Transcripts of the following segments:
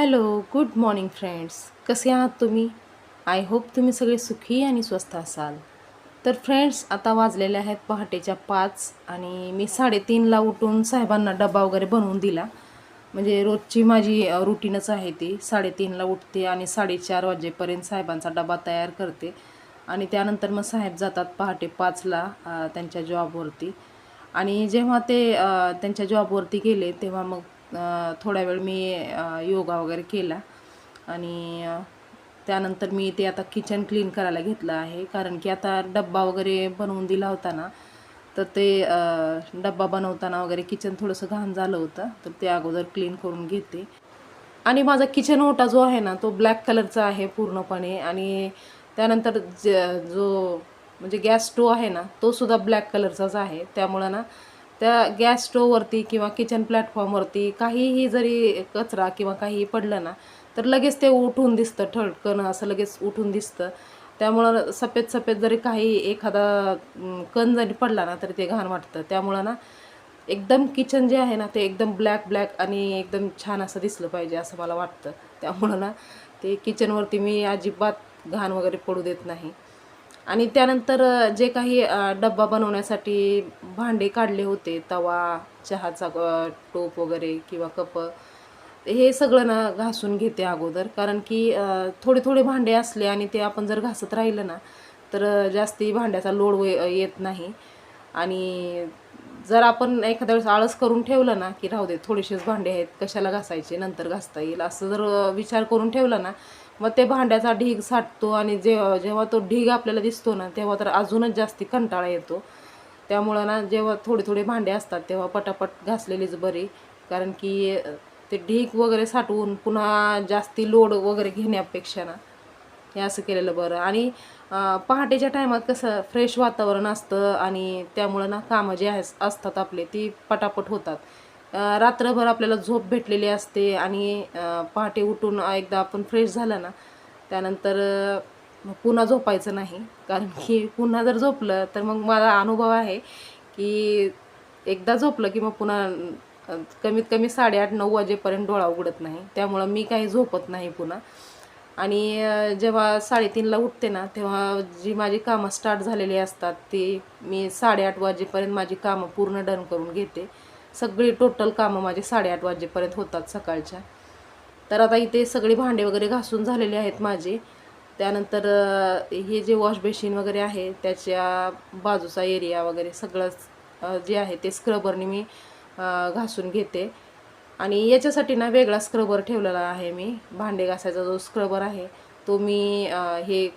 Hello good morning friends. कसे आहात तुम्ही? आय होप तुम्ही सगळे सुखी आणि स्वस्त असाल. तर फ्रेंड्स आता वाजलेले आहेत पहाटेच्या पाच आणि मी साडेतीनला उठून साहेबांना डबा वगैरे बनवून दिला. म्हणजे रोजची माझी रुटीनच आहे ती. साडेतीनला उठते आणि साडेचार वाजेपर्यंत साहेबांचा डबा तयार करते. आणि त्यानंतर मग साहेब जातात पहाटे पाचला त्यांच्या जॉबवरती आणि जेव्हा ते त्यांच्या जॉबवरती गेले तेव्हा मग थोडा वेळ मी योगा वगैरे केला. आणि त्यानंतर मी ते आता किचन क्लीन करायला घेतलं आहे. कारण की आता डब्बा वगैरे बनवून दिला होता ना तर ते डब्बा बनवताना वगैरे किचन थोडंसं घाण झालं होतं. तर ते अगोदर क्लीन करून घेते. आणि माझा किचन ओटा जो आहे ना तो ब्लॅक कलरचा आहे पूर्णपणे. आणि त्यानंतर ज जो म्हणजे गॅस स्टोव आहे ना तो सुद्धा ब्लॅक कलरचाच आहे. त्यामुळं ना त्या गॅस स्टोववरती किंवा किचन प्लॅटफॉर्मवरती काहीही जरी कचरा किंवा काहीही पडलं ना तर लगेच ते उठून दिसतं ठळकण असं लगेच उठून दिसतं. त्यामुळं सफेद सफेद जरी काही एखादा कण जरी पडला ना तरी ते घाण वाटतं. त्यामुळं ना एकदम किचन जे आहे ना ते एकदम ब्लॅक ब्लॅक आणि एकदम छान असं दिसलं पाहिजे असं मला वाटतं. त्यामुळं ना ते किचनवरती मी अजिबात घाण वगैरे पडू देत नाही. आणि त्यानंतर जे काही डब्बा बनवण्यासाठी भांडे काढले होते तवा चहाचा टोप वगैरे किंवा कप हे सगळं ना घासून घेते अगोदर. कारण की थोडे थोडे भांडे असले आणि ते आपण जर घासत राहिलं ना तर जास्ती भांड्याचा लोड वे- येत नाही. आणि जर आपण एखाद्या वेळेस आळस करून ठेवलं ना की राहू दे थोडेसेच भांडे आहेत कशाला घासायचे नंतर घासता येईल असं जर विचार करून ठेवला ना मग ते भांड्याचा ढीग साठतो आणि जे जेव्हा तो ढीग आपल्याला दिसतो ना तेव्हा तर अजूनच जास्ती कंटाळा येतो. त्यामुळं ना जेव्हा थोडे थोडे भांडे असतात तेव्हा पटापट घासलेलीच बरी. कारण की ते ढीग वगैरे साठवून पुन्हा जास्ती लोड वगैरे घेण्यापेक्षा ना हे असं केलेलं बरं. आणि पहाटेच्या टायमात कसं फ्रेश वातावरण असतं आणि त्यामुळं ना कामं जे आहे असतात आपले ती पटापट होतात. रात्रभर आपल्याला झोप भेटलेली असते आणि पहाटे उठून एकदा आपण फ्रेश झालं ना त्यानंतर पुन्हा झोपायचं नाही. कारण की पुन्हा जर झोपलं तर मग माझा अनुभव आहे की एकदा झोपलं की मग पुन्हा कमीत कमी साडेआठ नऊ वाजेपर्यंत डोळा उघडत नाही. त्यामुळं मी काही झोपत नाही पुन्हा. आणि जेव्हा साडेतीनला उठते ना तेव्हा जी माझी कामं स्टार्ट झालेली असतात ती मी साडेआठ वाजेपर्यंत माझी कामं पूर्ण डन करून घेते. सगळी टोटल कामं माझी साडेआठ वाजेपर्यंत होतात सकाळच्या. तर आता इथे सगळी भांडे वगैरे घासून झालेले आहेत माझे. त्यानंतर हे जे वॉश बेसिन वगैरे आहे त्याच्या बाजूचा एरिया वगैरे सगळंच जे आहे ते स्क्रबरने मी घासून घेते. आणि याच्यासाठी ना वेगळा स्क्रबर ठेवलेला आहे मी. भांडे घासायचा जो स्क्रबर आहे तो मी हे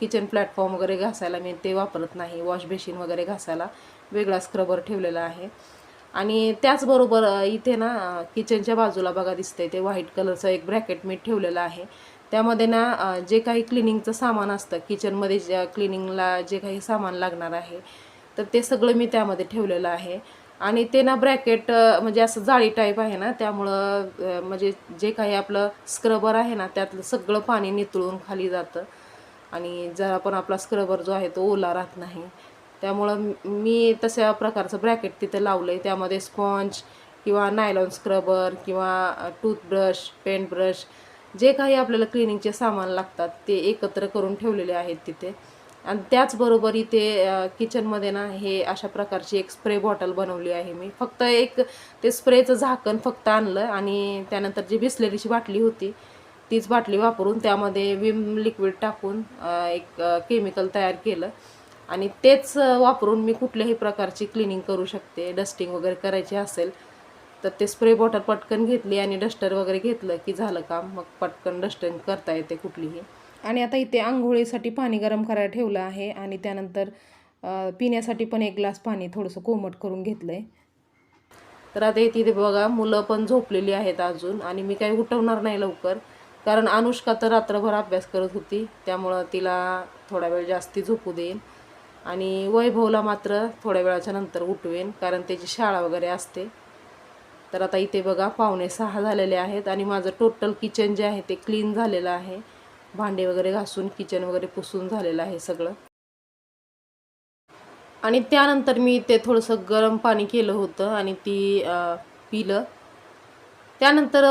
किचन प्लॅटफॉर्म वगैरे घासायला मी ते वापरत नाही वॉश बेसिन वगैरे घासायला. वेगळा स्क्रबर ठेवलेला आहे. आणि त्याचबरोबर इथे ना किचनच्या बाजूला बघा दिसतंय ते व्हाईट कलरचं एक ब्रॅकेट मी ठेवलेलं आहे. त्यामध्ये ना जे काही क्लिनिंगचं सामान असतं किचनमध्ये ज्या क्लिनिंगला जे काही सामान लागणार आहे तर ते सगळं मी त्यामध्ये ठेवलेलं आहे. आणि ते ना ब्रॅकेट म्हणजे असं जाळी टाईप आहे ना त्यामुळं म्हणजे जे काही आपलं स्क्रबर आहे ना त्यातलं सगळं पाणी नितळून खाली जातं. आणि जरा पण आपला स्क्रबर जो आहे तो ओला राहत नाही. त्यामुळं मी तशा प्रकारचं ब्रॅकेट तिथं लावलं आहे त्यामध्ये स्पॉन्ज किंवा नायलॉन स्क्रबर किंवा टूथब्रश पेंट ब्रश जे काही आपल्याला क्लिनिंगचे सामान लागतात ते एकत्र करून ठेवलेले आहेत तिथे. आणि त्याचबरोबर इथे किचनमध्ये ना हे अशा प्रकारची एक स्प्रे बॉटल बनवली आहे मी. फक्त एक ते स्प्रेचं झाकण फक्त आणलं आणि त्यानंतर जी बिस्लेरीची बाटली होती तीच बाटली वापरून त्यामध्ये विम लिक्विड टाकून एक केमिकल तयार केलं. आणि तेच वापरून मी कुठल्याही प्रकारची क्लिनिंग करू शकते. डस्टिंग वगैरे करायची असेल तर ते स्प्रे बॉटल पटकन घेतली आणि डस्टर वगैरे घेतलं की झालं काम. मग पटकन डस्टिंग करता येते कुठलीही. आणि आता इथे आंघोळीसाठी पाणी गरम करायला ठेवलं आहे आणि त्यानंतर पिण्यासाठी पण एक ग्लास पाणी थोडंसं कोमट करून घेतलं आहे तर आता इथे इथे बघा मुलं पण झोपलेली आहेत अजून आणि मी काही उठवणार नाही लवकर. कारण अनुष्का तर रात्रभर अभ्यास करत होती त्यामुळं तिला थोडा वेळ जास्ती झोपू देईन. आणि वैभवला मात्र थोड्या वेळाच्या नंतर उठवेन कारण त्याची शाळा वगैरे असते. तर आता इथे बघा पाहुणे सहा झालेले आहेत आणि माझं टोटल किचन जे आहे ते क्लीन झालेलं आहे. भांडे वगैरे घासून किचन वगैरे पुसून झालेलं आहे सगळं. आणि त्यानंतर मी ते थोडंसं गरम पाणी केलं होतं आणि ती पिलं. त्यानंतर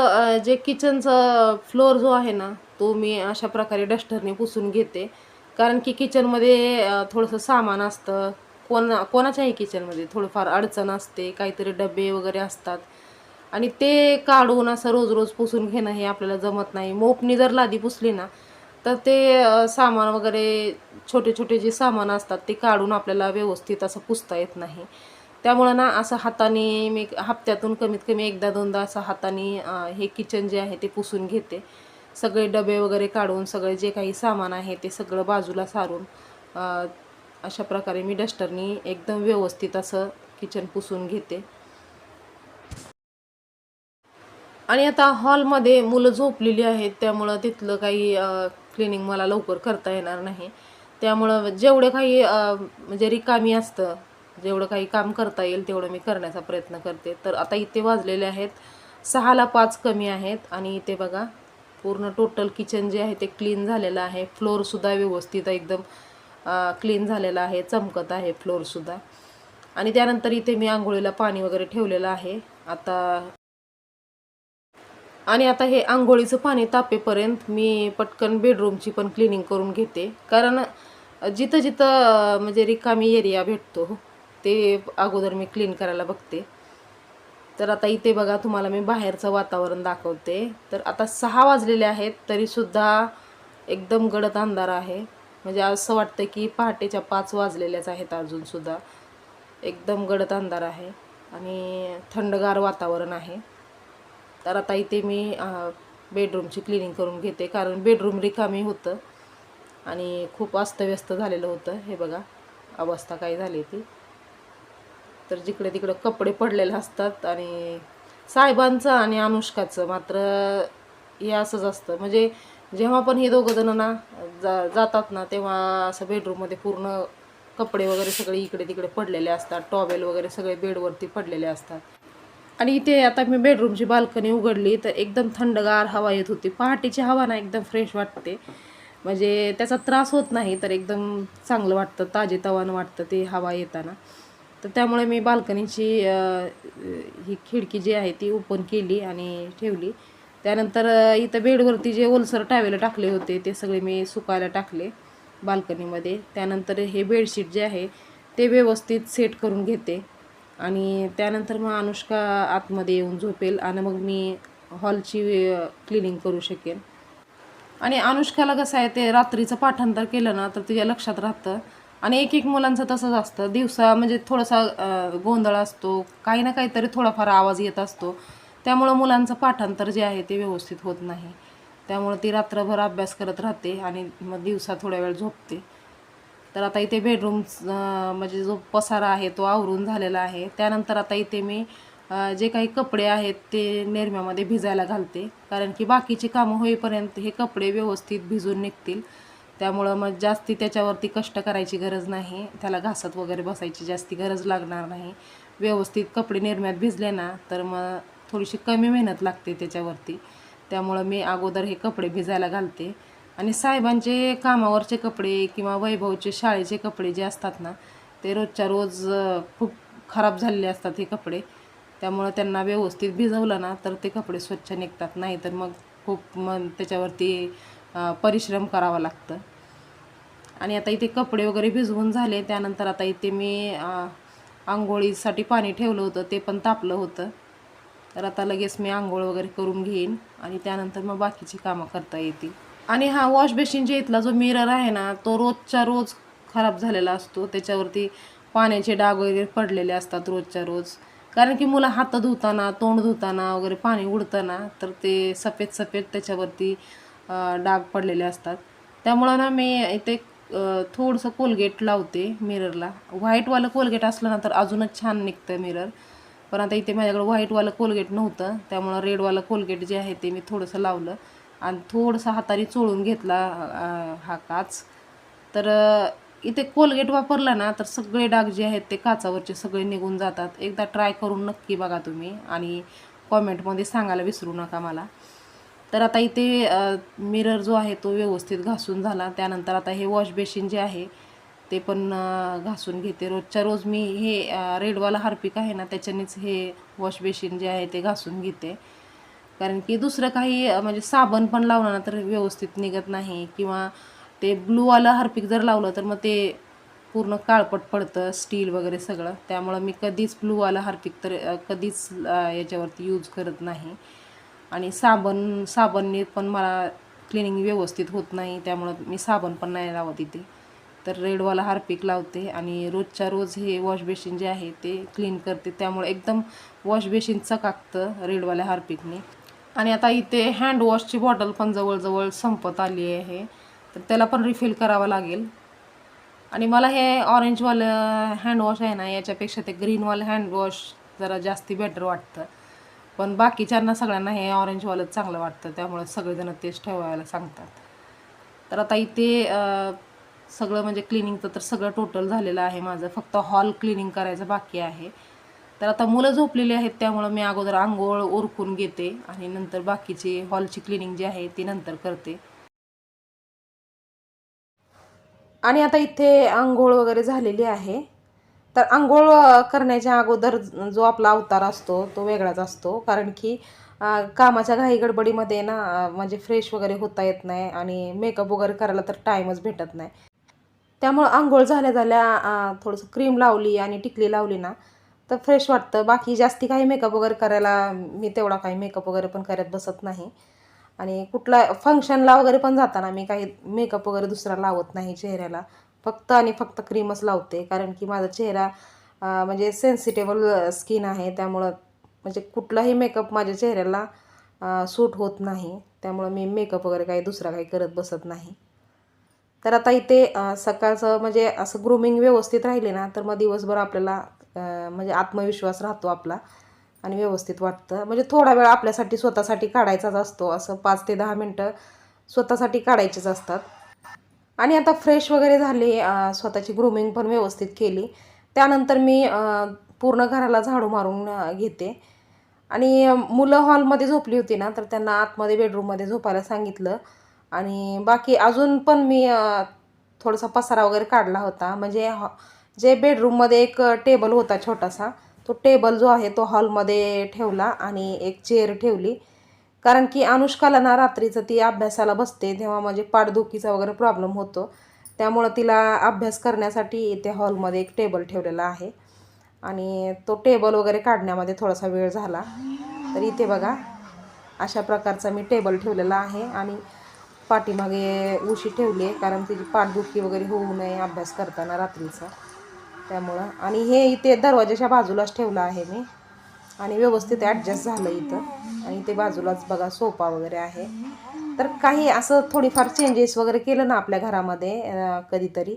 जे किचनचा फ्लोअर जो आहे ना तो मी अशा प्रकारे डस्टरने पुसून घेते. कारण की किचनमध्ये थोडंसं सामान असतं. कोणा कोणाच्याही किचनमध्ये थोडंफार अडचण असते काहीतरी डबे वगैरे असतात. आणि ते काढून असं रोज रोज पुसून घेणं हे आपल्याला जमत नाही. मोपनी जर लादी पुसली ना तर ते सामान वगैरे छोटे छोटे जे सामान असतात ते काढून आपल्याला व्यवस्थित असं पुसता येत नाही. त्यामुळं ना असं हाताने मी हप्त्यातून कमीत कमी एकदा दोनदा असं हाताने हे किचन जे आहे ते पुसून घेते. सगळे डबे वगैरे काढून सगळे जे काही सामान आहे ते सगळं बाजूला सारून अशा प्रकारे मी डस्टरनी एकदम व्यवस्थित असं किचन पुसून घेते. आणि आता हॉलमध्ये मुलं झोपलेली आहेत त्यामुळं तिथलं काही क्लिनिंग मला लवकर करता येणार नाही. त्यामुळं जेवढं काही म्हणजे रिकामी असतं जेवढं काही काम करता येईल तेवढं मी करण्याचा प्रयत्न करते. तर आता इथे वाजलेले आहेत सहाला पाच कमी आहेत आणि इथे बघा पूर्ण टोटल किचन जे आहे ते क्लीन झालेलं आहे. फ्लोअरसुद्धा व्यवस्थित एकदम क्लीन झालेलं आहे. चमकत आहे फ्लोअरसुद्धा आणि त्यानंतर इथे मी आंघोळीला पाणी वगैरे ठेवलेलं आहे. आता आणि आता हे आंघोळीचं पाणी तापेपर्यंत मी पटकन बेडरूमची पण क्लिनिंग करून घेते. कारण जिथं जिथं म्हणजे रिकामी एरिया भेटतो ते अगोदर मी क्लीन करायला बघते. तर आता इथे बघा तुम्हाला मी बाहेरचं वातावरण दाखवते. तर आता सहा वाजलेले आहेत तरीसुद्धा एकदम गडद अंधार आहे. म्हणजे असं वाटतं की पहाटेच्या पाच वाजलेल्याच आहेत अजूनसुद्धा. एकदम गडद अंधार आहे आणि थंडगार वातावरण आहे. तर आता इथे मी बेडरूमची क्लिनिंग करून घेते कारण बेडरूम रिकामी होतं आणि खूप अस्तव्यस्त झालेलं होतं. हे बघा अवस्था काय झाली ती. तर जिकडे तिकडं कपडे पडलेले असतात आणि साहेबांचं आणि अनुष्काचं मात्र हे असंच असतं. म्हणजे जेव्हा पण हे दोघं जण ना जा जातात ना तेव्हा असं बेडरूममध्ये पूर्ण कपडे वगैरे सगळे इकडे तिकडे पडलेले असतात. टॉवेल वगैरे सगळे बेडवरती पडलेले असतात. आणि इथे आता मी बेडरूमची बाल्कनी उघडली तर एकदम थंडगार हवा येत होती. पहाटेची हवा ना एकदम फ्रेश वाटते. म्हणजे त्याचा त्रास होत नाही तर एकदम चांगलं वाटतं ताजे तवानं वाटतं ते हवा येताना. तर त्यामुळे मी बाल्कनीची ही खिडकी जी आहे ती ओपन केली आणि ठेवली. त्यानंतर इथं बेडवरती जे ओलसर टावेलं टाकले होते ते सगळे मी सुकायला टाकले बाल्कनीमध्ये. त्यानंतर हे बेडशीट जे आहे ते व्यवस्थित सेट करून घेते. आणि त्यानंतर मग अनुष्का आतमध्ये येऊन झोपेल आणि मग मी हॉलची क्लिनिंग करू शकेन. आणि अनुष्काला कसं आहे ते रात्रीचं पाठांतर केलं ना तर तिच्या लक्षात राहतं आणि एक एक मुलांचं तसंच असतं. दिवसा म्हणजे थोडासा गोंधळ असतो. काही ना काहीतरी थोडाफार आवाज येत असतो. त्यामुळं मुलांचं पाठांतर जे आहे ते व्यवस्थित होत नाही. त्यामुळं ती रात्रभर अभ्यास करत राहते आणि मग दिवसा थोड्या वेळ झोपते. तर आता इथे बेडरूम म्हणजे जो पसारा आहे तो आवरून झालेला आहे. त्यानंतर आता इथे मी जे काही कपडे आहेत ते निरम्यामध्ये भिजायला घालते. कारण की बाकीची कामं होईपर्यंत हे कपडे व्यवस्थित भिजून निघतील. त्यामुळं मग जास्ती त्याच्यावरती कष्ट करायची गरज नाही. त्याला घासत वगैरे बसायची जास्ती गरज लागणार नाही. व्यवस्थित कपडे निरम्यात भिजले ना तर मग थोडीशी कमी मेहनत लागते त्याच्यावरती. त्यामुळं मी अगोदर हे कपडे भिजायला घालते. आणि साहेबांचे कामावरचे कपडे किंवा वैभवचे शाळेचे कपडे जे असतात ना ते रोजच्या रोज खूप खराब झालेले असतात हे कपडे. त्यामुळं त्यांना व्यवस्थित भिजवलं ना तर ते कपडे स्वच्छ निघतात. नाही तर मग खूप मग त्याच्यावरती परिश्रम करावा लागतं. आणि आता इथे कपडे वगैरे भिजवून झाले त्यानंतर आता इथे मी आंघोळीसाठी पाणी ठेवलं होतं ते पण तापलं होतं. तर आता लगेच मी आंघोळ वगैरे करून घेईन आणि त्यानंतर मग बाकीची कामं करता येतील. आणि हा वॉश बेसिनच्या इथला जो मिरर आहे ना तो रोजच्या रोज खराब झालेला असतो. त्याच्यावरती पाण्याचे डाग वगैरे पडलेले असतात रोजच्या रोज. कारण की मुलं हात धुताना तोंड धुताना वगैरे पाणी उडताना तर ते सफेद सफेद त्याच्यावरती डाग पडलेले असतात. त्यामुळं ना मी इथे थोडंसं कोलगेट लावते मिररला व्हाईटवालं कोलगेट असलं ना तर अजूनच छान निघतं मिरर पण आता इथे माझ्याकडे व्हाईटवालं कोलगेट नव्हतं. त्यामुळं रेडवालं कोलगेट जे आहे ते मी थोडंसं लावलं. आणि थोडंसं हाताने चोळून घेतला हा काच. तर इथे कोलगेट वापरला ना तर सगळे डाग जे आहेत ते काचावरचे सगळे निघून जातात. एकदा ट्राय करून नक्की बघा तुम्ही आणि कॉमेंटमध्ये सांगायला विसरू नका मला. तर आता इथे मिरर जो आहे तो व्यवस्थित घासून झाला. त्यानंतर आता हे वॉश बेसिन जे आहे ते पण घासून घेते. रोजच्या रोज मी हे रेडवाला हार्पिक आहे ना त्याच्यानेच हे वॉश बेसिन जे आहे ते घासून घेते. कारण की दुसरं काही म्हणजे साबण पण लावलं ना तर व्यवस्थित निघत नाही. किंवा ते ब्लूवालं हार्पिक जर लावलं तर मग ते पूर्ण काळपट पडतं स्टील वगैरे सगळं. त्यामुळं मी कधीच ब्लूवाला हार्पिक तर कधीच याच्यावरती यूज करत नाही. आणि साबण साबणने पण मला क्लिनिंग व्यवस्थित होत नाही त्यामुळं मी साबण पण नाही लावत इथे. तर रेडवाला हार्पिक लावते आणि रोजच्या रोज हे वॉश बेसिन जे आहे ते क्लीन करते. त्यामुळे एकदम वॉश बेसिन चकाकतं रेडवाल्या हार्पिकने. आणि आता इथे हँडवॉशची बॉटल पण जवळजवळ संपत आली आहे. तर त्याला पण रिफिल करावं लागेल. आणि मला हे ऑरेंजवालं हँडवॉश आहे ना याच्यापेक्षा ते ग्रीनवालं हँडवॉश जरा जास्ती बेटर वाटतं. पण बाकीच्यांना सगळ्यांना हे ऑरेंजवालंच चांगलं वाटतं त्यामुळे सगळेजण तेच ठेवायला सांगतात. तर आता इथे सगळं म्हणजे क्लिनिंगचं तर सगळं टोटल झालेलं आहे माझं फक्त हॉल क्लिनिंग करायचं बाकी आहे. तर आता मुलं झोपलेली आहेत त्यामुळं मी अगोदर आंघोळ उरकून घेते आणि नंतर बाकीची हॉलची क्लिनिंग जी आहे ती नंतर करते. आणि आता इथे आंघोळ वगैरे झालेली आहे. तर आंघोळ करण्याच्या अगोदर जो आपला अवतार असतो तो वेगळाच असतो. कारण की कामाच्या घाई गडबडीमध्ये ना म्हणजे फ्रेश वगैरे होता येत नाही आणि मेकअप वगैरे करायला तर टाईमच भेटत नाही. त्यामुळं आंघोळ झाल्या झाल्या थोडंसं क्रीम लावली आणि टिकली लावली ना तर फ्रेश वाटतं. बाकी जास्ती काही मेकअप वगैरे करायला मी तेवढा काही मेकअप वगैरे पण करत बसत नाही. आणि कुठला फंक्शनला वगैरे पण जाताना मी काही मेकअप वगैरे दुसरा लावत नाही चेहऱ्याला. फक्त आणि फक्त क्रीमच लावते. कारण की माझा चेहरा म्हणजे सेन्सिटेबल स्किन आहे. त्यामुळं म्हणजे कुठलाही मेकअप माझ्या चेहऱ्याला सूट होत नाही. त्यामुळं मी मेकअप वगैरे काही दुसरा काही करत बसत नाही. तर आता इथे सकाळचं म्हणजे असं ग्रूमिंग व्यवस्थित राहिले ना तर मग दिवसभर आपल्याला म्हणजे आत्मविश्वास राहतो आपला. आणि व्यवस्थित वाटतं. म्हणजे थोडा वेळ आपल्यासाठी स्वतःसाठी काढायचाच असतो. असं पाच ते दहा मिनटं स्वतःसाठी काढायचेच असतात. आणि आता फ्रेश वगैरे झाले स्वतःची ग्रूमिंग पण व्यवस्थित केली. त्यानंतर मी पूर्ण घराला झाडू मारून घेते. आणि मुलं हॉलमध्ये झोपली होती ना तर त्यांना आतमध्ये बेडरूममध्ये झोपायला सांगितलं. आणि बाकी अजून पण मी थोडासा पसारा वगैरे काढला होता. म्हणजे हॉ जे बेडरूममध्ये एक टेबल होता छोटासा तो टेबल जो आहे तो हॉलमध्ये ठेवला आणि एक चेअर ठेवली. कारण की अनुष्काला ना रात्रीचं ती अभ्यासाला बसते तेव्हा म्हणजे पाठदुखीचा वगैरे प्रॉब्लेम होतो. त्यामुळं तिला अभ्यास करण्यासाठी इथे हॉलमध्ये एक टेबल ठेवलेला आहे. आणि तो टेबल वगैरे काढण्यामध्ये थोडासा वेळ झाला. तर इथे बघा अशा प्रकारचा मी टेबल ठेवलेला आहे आणि पाठीमागे उशी ठेवली आहे कारण तिची पाठदुखी वगैरे होऊ नये अभ्यास करताना रात्रीचा. त्यामुळं आणि हे इथे दरवाजाच्या बाजूलाच ठेवलं आहे मी. आणि व्यवस्थित ॲडजस्ट झालं इथं. आणि ते बाजूलाच बघा सोफा वगैरे आहे. तर काही असं थोडीफार चेंजेस वगैरे केलं ना आपल्या घरामध्ये कधीतरी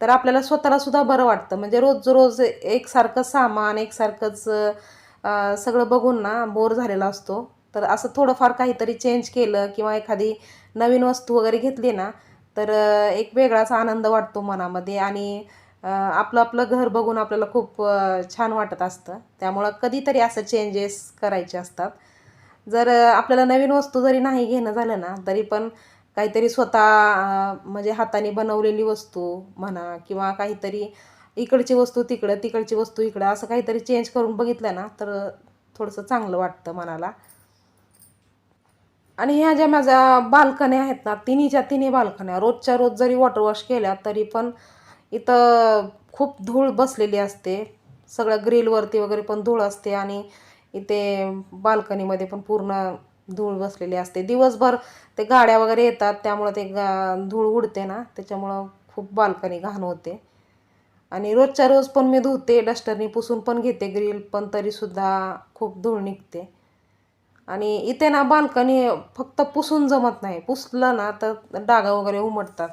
तर आपल्याला स्वतःला सुद्धा बरं वाटतं. म्हणजे रोज रोज एकसारखं सामान एकसारखंच सगळं बघून ना बोर झालेला असतो. तर असं थोडंफार काहीतरी चेंज केलं किंवा एखादी नवीन वस्तू वगैरे घेतली ना तर एक वेगळाच आनंद वाटतो मनामध्ये. आणि आपलं आपलं घर बघून आपल्याला खूप छान वाटत असतं. त्यामुळं कधीतरी असं चेंजेस करायचे असतात. जर आपल्याला नवीन वस्तू जरी नाही घेणं झालं ना तरी पण काहीतरी स्वतः म्हणजे हाताने बनवलेली वस्तू म्हणा किंवा काहीतरी इकडची वस्तू तिकडं तिकडची वस्तू इकडं असं काहीतरी चेंज करून बघितलं ना तर थोडंसं चांगलं वाटतं मनाला. आणि ह्या ज्या माझ्या बाल्कन्या आहेत ना तिन्हीच्या तिन्ही बाल्कन्या रोजच्या रोज जरी वॉटर वॉश केल्या तरी पण इथं खूप धूळ बसलेली असते. सगळ्या ग्रिलवरती वगैरे पण धूळ असते आणि इथे बाल्कनीमध्ये पण पूर्ण धूळ बसलेली असते. दिवसभर ते गाड्या वगैरे येतात त्यामुळं ते गा धूळ उडते ना त्याच्यामुळं खूप बाल्कनी घाण होते. आणि रोजच्या रोज पण मी धुते डस्टरनी पुसून पण घेते ग्रिल पण तरीसुद्धा खूप धूळ निघते. आणि इथे ना बाल्कनी फक्त पुसून जमत नाही. पुसलं ना तर डागा वगैरे उमटतात.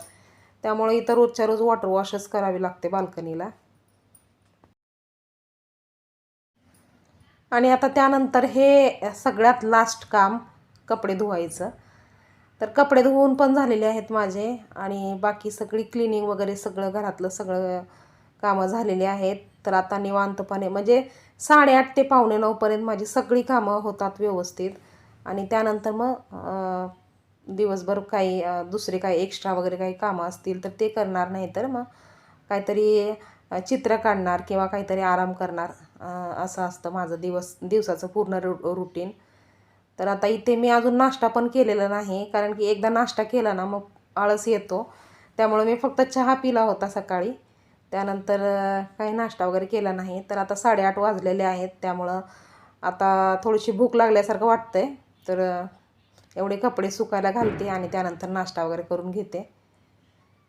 त्यामुळे इथं रोजच्या रोज वॉटर वॉशच करावी लागते बाल्कनीला. आणि आता त्यानंतर हे सगळ्यात लास्ट काम कपडे धुवायचं. तर कपडे धुवून पण झालेले आहेत माझे आणि बाकी सगळी क्लिनिंग वगैरे सगळं घरातलं सगळं कामं झालेली आहेत. तर आता निवांतपणे म्हणजे साडेआठ ते पावणे नऊपर्यंत माझी सगळी कामं होतात व्यवस्थित. आणि त्यानंतर मग दिवसभर काही दुसरे काही एक्स्ट्रा वगैरे काही कामं असतील तर ते करणार नाही तर मग काहीतरी चित्र काढणार किंवा काहीतरी आराम करणार असं असतं माझं दिवस दिवसाचं पूर्ण रु रुटीन तर आता इथे मी अजून नाश्ता पण केलेला नाही कारण की एकदा नाश्ता केला ना मग आळस येतो. त्यामुळे मी फक्त चहा पिला होता सकाळी. त्यानंतर काही नाश्ता वगैरे केला नाही. तर आता साडेआठ वाजलेले आहेत. त्यामुळं आता थोडीशी भूक लागल्यासारखं वाटतं आहे तर एवढे कपडे सुकायला घालते आणि त्यानंतर नाश्ता वगैरे करून घेते.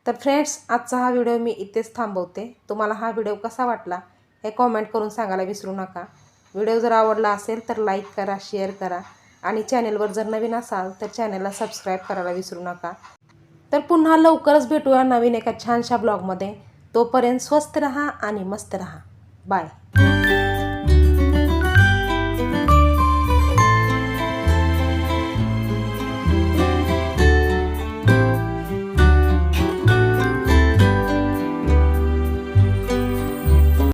तर फ्रेंड्स आजचा हा व्हिडिओ मी इथेच थांबवते. तुम्हाला हा व्हिडिओ कसा वाटला हे कॉमेंट करून सांगायला विसरू नका. व्हिडिओ जर आवडला असेल तर लाईक करा शेअर करा आणि चॅनेलवर जर नवीन असाल तर चॅनेलला सबस्क्राईब करायला विसरू नका. तर पुन्हा लवकरच भेटूया नवीन एका छानशा ब्लॉगमध्ये तोपर्यंत स्वस्त रहा आणि मस्त रहा. बाय